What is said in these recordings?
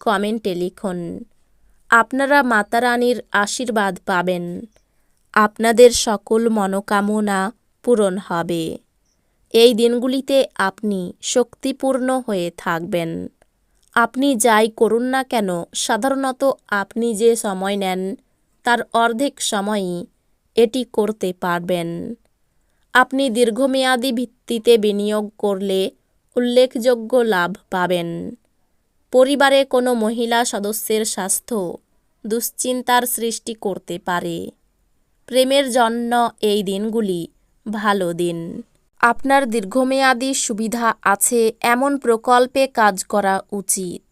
কমেন্টে লিখুন, আপনারা মাতারানীর আশীর্বাদ পাবেন। আপনাদের সকল মনোকামনা পূরণ হবে। এই দিনগুলিতে আপনি শক্তিপূর্ণ হয়ে থাকবেন। আপনি যাই করুন না কেন, সাধারণত আপনি যে সময় নেন, তার অর্ধেক সময়ই এটি করতে পারবেন। আপনি দীর্ঘমেয়াদী ভিত্তিতে বিনিয়োগ করলে উল্লেখযোগ্য লাভ পাবেন। পরিবারে কোনো মহিলা সদস্যের স্বাস্থ্য দুশ্চিন্তার সৃষ্টি করতে পারে। প্রেমের জন্য এই দিনগুলি ভালো দিন। আপনার দীর্ঘমেয়াদী সুবিধা আছে এমন প্রকল্পে কাজ করা উচিত।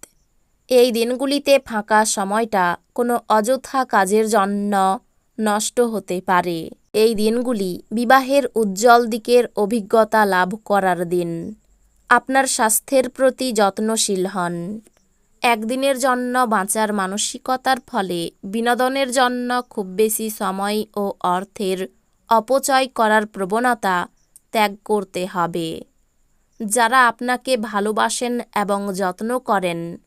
এই দিনগুলিতে ফাঁকা সময়টা কোনো অযথা কাজের জন্য নষ্ট হতে পারে। এই দিনগুলি বিবাহের উজ্জ্বল দিকের অভিজ্ঞতা লাভ করার দিন। আপনার স্বাস্থ্যের প্রতি যত্নশীল হন। একদিনের জন্য বাঁচার মানসিকতার ফলে বিনোদনের জন্য খুব বেশি সময় ও অর্থের অপচয় করার প্রবণতা ত্যাগ করতে হবে। যারা আপনাকে ভালোবাসেন এবং যত্ন করেন,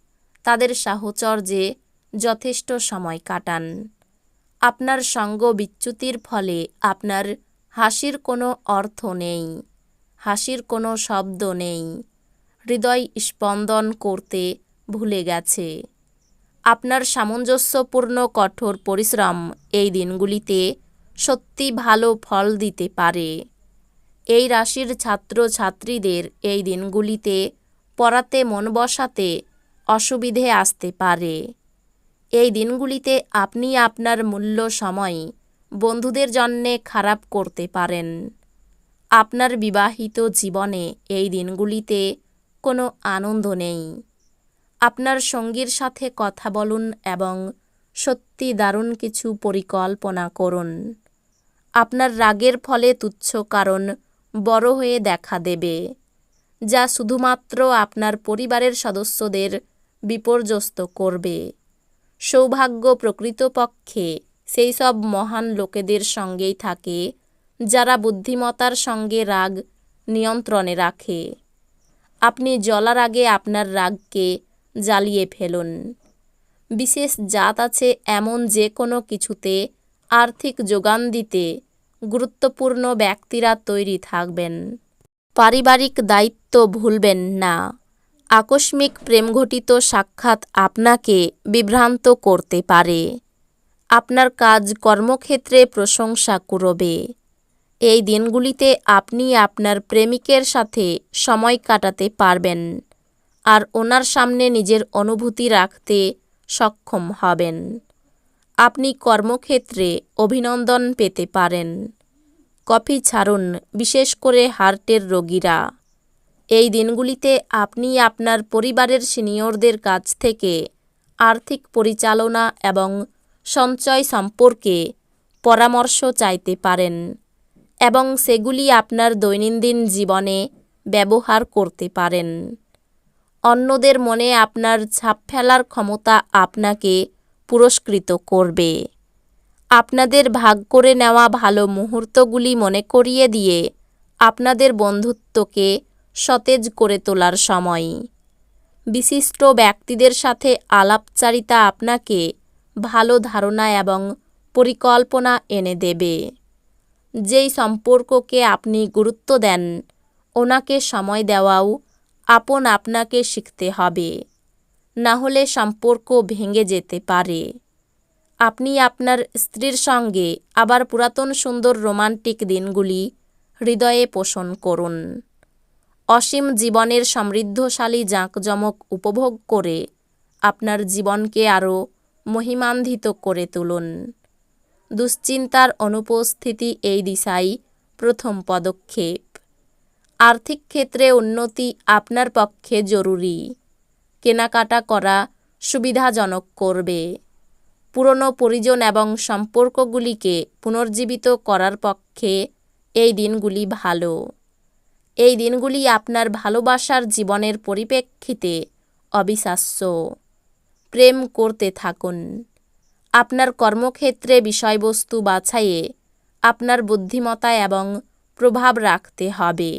তাদের সাহচর্যে যথেষ্ট সময় কাটান। আপনার সঙ্গ বিচ্যুতির ফলে আপনার হাসির কোনো অর্থ নেই। হাসির কোনো শব্দ নেই। হৃদয় স্পন্দন করতে ভুলে গেছে। আপনার সামঞ্জস্যপূর্ণ কঠোর পরিশ্রম এই দিনগুলিতে সত্যি ভালো ফল দিতে পারে। এই রাশির ছাত্র ছাত্রীদের এই দিনগুলিতে পড়াতে মন বসাতে অসুবিধে আসতে পারে। এই দিনগুলিতে আপনি আপনার মূল্য সময় বন্ধুদের জন্যে খারাপ করতে পারেন। আপনার বিবাহিত জীবনে এই দিনগুলিতে কোনো আনন্দ নেই। আপনার সঙ্গীর সাথে কথা বলুন এবং সত্যি দারুণ কিছু পরিকল্পনা করুন। আপনার রাগের ফলে তুচ্ছ কারণ বড় হয়ে দেখা দেবে, যা শুধুমাত্র আপনার পরিবারের সদস্যদের বিপর্যস্ত করবে। সৌভাগ্য প্রকৃতপক্ষে সেই সব মহান লোকেদের সঙ্গেই থাকে যারা সঙ্গে রাগ নিয়ন্ত্রণে রাখে। আপনি জ্বলার আগে আপনার রাগকে জ্বালিয়ে ফেলুন। বিশেষ জাত আছে এমন যে কোনো কিছুতে আর্থিক যোগান দিতে গুরুত্বপূর্ণ ব্যক্তিরা তৈরি থাকবেন। পারিবারিক দায়িত্ব ভুলবেন না। আকস্মিক প্রেমঘটিত সাক্ষাৎ আপনাকে বিভ্রান্ত করতে পারে। আপনার কাজ কর্মক্ষেত্রে প্রশংসা করবে। এই দিনগুলিতে আপনি আপনার প্রেমিকের সাথে সময় কাটাতে পারবেন আর ওনার সামনে নিজের অনুভূতি রাখতে সক্ষম হবেন। আপনি কর্মক্ষেত্রে অভিনন্দন পেতে পারেন। কফি ছাড়ুন, বিশেষ করে হার্টের রোগীরা। এই দিনগুলিতে আপনি আপনার পরিবারের সিনিয়রদের কাছ থেকে আর্থিক পরিচালনা এবং সঞ্চয় সম্পর্কে পরামর্শ চাইতে পারেন। এবং সেগুলি আপনার দৈনন্দিন জীবনে ব্যবহার করতে পারেন। অন্যদের মনে আপনার ছাপ ফেলার ক্ষমতা আপনাকে পুরস্কৃত করবে। আপনাদের ভাগ করে নেওয়া ভালো মুহূর্তগুলি মনে করিয়ে দিয়ে আপনাদের বন্ধুত্বকে সতেজ করে তোলার সময়। বিশিষ্ট ব্যক্তিদের সাথে আলাপচারিতা আপনাকে ভালো ধারণা এবং পরিকল্পনা এনে দেবে। যেই সম্পর্ককে আপনি গুরুত্ব দেন, ওনাকে সময় দেওয়াও আপন আপনাকে শিখতে হবে। না হলে সম্পর্ক ভেঙে যেতে পারে। আপনি আপনার স্ত্রীর সঙ্গে আবার পুরাতন সুন্দর রোমান্টিক দিনগুলি হৃদয়ে পোষণ করুন। অসীম জীবনের সমৃদ্ধশালী জাঁকজমক উপভোগ করে আপনার জীবনকে আরও মহিমান্বিত করে তুলুন। দুশ্চিন্তার অনুপস্থিতি এই দিশাই প্রথম পদক্ষেপ। আর্থিক ক্ষেত্রে উন্নতি আপনার পক্ষে জরুরি। কেনাকাটা করা সুবিধাজনক করবে। পুরনো পরিজন এবং সম্পর্কগুলিকে পুনর্জীবিত করার পক্ষে এই দিনগুলি ভালো। এই দিনগুলি আপনার ভালোবাসার জীবনের পরিপ্রেক্ষিতে অবিশ্বাস্য। প্রেম করতে থাকুন। আপনার কর্মক্ষেত্রে বিষয়বস্তু বাছাইয়ে আপনার বুদ্ধিমতা এবং প্রভাব রাখতে হবে।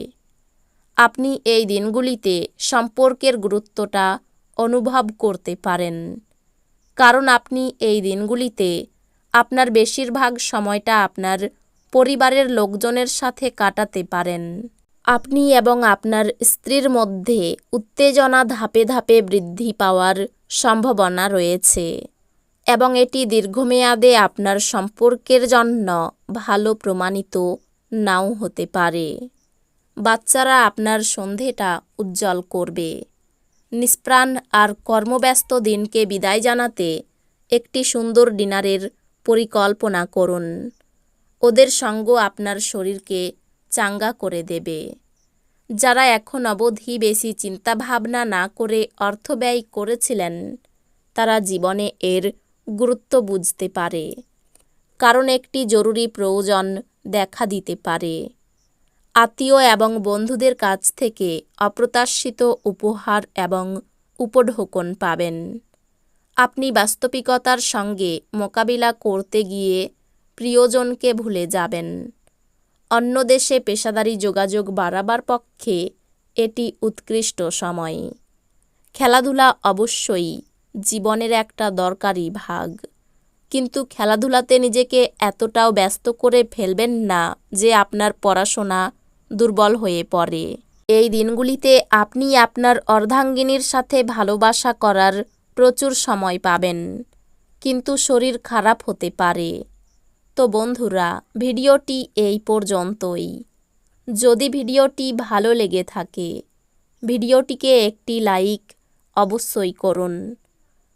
আপনি এই দিনগুলিতে সম্পর্কের গুরুত্বটা অনুভব করতে পারেন। কারণ আপনি এই দিনগুলিতে আপনার বেশিরভাগ সময়টা আপনার পরিবারের লোকজনের সাথে কাটাতে পারেন। আপনি এবং আপনার স্ত্রীর মধ্যে উত্তেজনা ধাপে ধাপে বৃদ্ধি পাওয়ার সম্ভাবনা রয়েছে। এবং এটি দীর্ঘমেয়াদে আপনার সম্পর্কের জন্য ভালো প্রমাণিত নাও হতে পারে। বাচ্চারা আপনার সন্ধেটা উজ্জ্বল করবে। নিষ্প্রাণ আর কর্মব্যস্ত দিনকে বিদায় জানাতে একটি সুন্দর ডিনারের পরিকল্পনা করুন। ওদের সঙ্গ আপনার শরীরকে চাঙ্গা করে দেবে। যারা এখন অবধি বেশি চিন্তাভাবনা না করে অর্থ ব্যয় করেছিলেন, তারা জীবনে এর গুরুত্ব বুঝতে পারে। কারণ একটি জরুরি প্রয়োজন দেখা দিতে পারে। আত্মীয় এবং বন্ধুদের কাছ থেকে অপ্রত্যাশিত উপহার এবং উপঢোকন পাবেন। আপনি বাস্তবিকতার সঙ্গে মোকাবিলা করতে গিয়ে প্রিয়জনকে ভুলে যাবেন। অন্য দেশে পেশাদারি যোগাযোগ বাড়াবার পক্ষে এটি উৎকৃষ্ট সময়। খেলাধুলা অবশ্যই জীবনের একটা দরকারি ভাগ। কিন্তু খেলাধুলাতে নিজেকে এতটাও ব্যস্ত করে ফেলবেন না যে আপনার পড়াশোনা দুর্বল হয়ে পড়ে। এই দিনগুলিতে আপনি আপনার অর্ধাঙ্গিনীর সাথে ভালোবাসা করার প্রচুর সময় পাবেন। কিন্তু শরীর খারাপ হতে পারে। তো বন্ধুরা, ভিডিওটি এই পর্যন্তই। যদি ভিডিওটি ভালো লেগে থাকে, ভিডিওটিকে একটি লাইক অবশ্যই করুন।